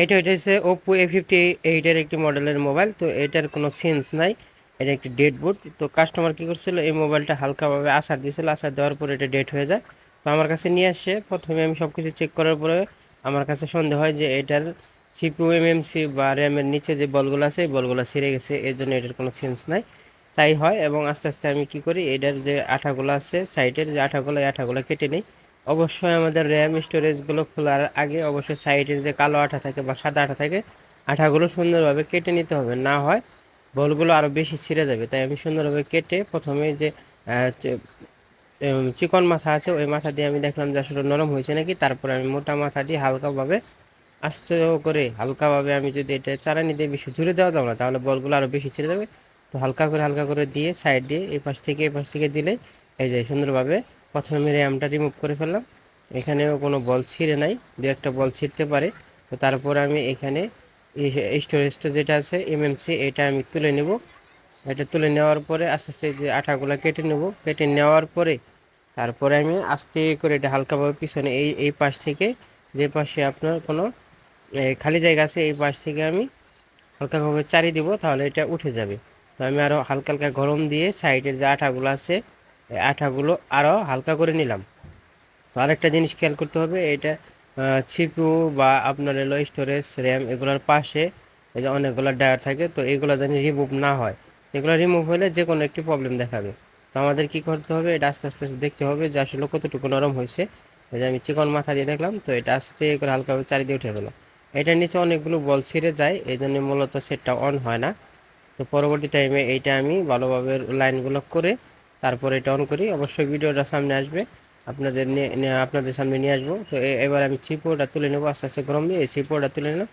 এটা এটা হচ্ছে ওপো এ ফিফটি এইটের একটি মডেলের মোবাইল তো এটার কোনো সেন্স নাই। এটা একটি ডেড বুট তো কাস্টমার কী করছিল, এই মোবাইলটা হালকাভাবে আসার দিয়েছিল আসার দেওয়ার পরে এটা ডেট হয়ে যায়। তো আমার কাছে নিয়ে আসে। প্রথমে আমি সব কিছু চেক করার পরে আমার কাছে সন্দেহ হয় যে এটার সিপিউ এমএমসি বা র্যামের নিচে যে বলগুলো আছে, এই বলগুলো ছিঁড়ে গেছে। এর জন্য এটার কোনো সেন্স নাই। তাই হয় এবং আস্তে আস্তে আমি কি করি, এটার যে আঠাগুলো আছে সাইডের যে আঠাগুলো, এই আঠাগুলো কেটে নিই। অবশ্যই আমাদের র্যাম স্টোরেজগুলো খোলার আগে অবশ্যই সাইডের যে কালো আঠা থাকে বা সাদা আঠা থাকে, আঠাগুলো সুন্দরভাবে কেটে নিতে হবে। না হয় বলগুলো আরও বেশি ছিঁড়ে যাবে। তাই আমি সুন্দরভাবে কেটে প্রথমে যে চিকন মাথা আছে, ওই মাথা দিয়ে আমি দেখলাম যে আসলে নরম হয়েছে নাকি, তারপরে আমি মোটা মাথা দিয়ে হালকাভাবে আস্তে করে, হালকাভাবে আমি যদি এটা চারানি দিয়ে বেশি জুড়ে দেওয়া যাবে না, তাহলে বলগুলো আরও বেশি ছিঁড়ে যাবে। তো হালকা করে হালকা করে দিয়ে সাইড দিয়ে এই পাশ থেকে এই পাশ থেকে দিলে এই যে সুন্দরভাবে প্রথমে র্যামটা রিমুভ করে ফেললাম। এখানেও কোনো বল ছিঁড়ে নাই, দু একটা বল ছিঁড়তে পারে। তো তারপর আমি এখানে স্টোরেজটা যেটা আছে এমএমসি এটা আমি তুলে নেব। এটা তুলে নেওয়ার পরে আস্তে আস্তে যে আঠাগুলো কেটে নেব। কেটে নেওয়ার পরে তারপরে আমি আস্তে করে এটা হালকাভাবে পিছনে এই এই পাশ থেকে যে পাশে আপনার কোনো খালি জায়গা আছে, এই পাশ থেকে আমি হালকাভাবে চারি দিব, তাহলে এটা উঠে যাবে। তো আমি আরও হালকা হালকা গরম দিয়ে সাইডের যে আঠাগুলো আছে আঠাগুলো আরও হালকা করে নিলাম। তো আরেকটা জিনিস খেয়াল করতে হবে, এটা ছিপু বা আপনার এলো স্টোরেজ র্যাম এগুলোর পাশে এই যে অনেকগুলো ডায়ার থাকে, তো এগুলো যেন রিমুভ না হয়। এগুলো রিমুভ হলে যে কোনো একটি প্রবলেম দেখাবে। তো আমাদের কি করতে হবে, এটা আস্তে আস্তে আস্তে দেখতে হবে যে আসলে কতটুকু নরম হয়েছে। এই যে আমি চিকন মাথা দিয়ে দেখলাম, তো এটা আস্তে করে হালকাভাবে চারিদিকে উঠে গেলো এটার নিচে অনেকগুলো বল ছিঁড়ে যায়, এই জন্য মূলত সেটটা অন হয় না। তো পরবর্তী টাইমে এইটা আমি ভালোভাবে লাইনগুলো করে তারপরে এটা অন করি। অবশ্যই ভিডিওটা সামনে আসবে। আপনাদের নিয়ে আপনাদের সামনে নিয়ে আসব। তো এবার আমি চিপোটা তুলে নেব। আস্তে আস্তে গরম দিয়ে এই চিপোটা তুলে নিলাম।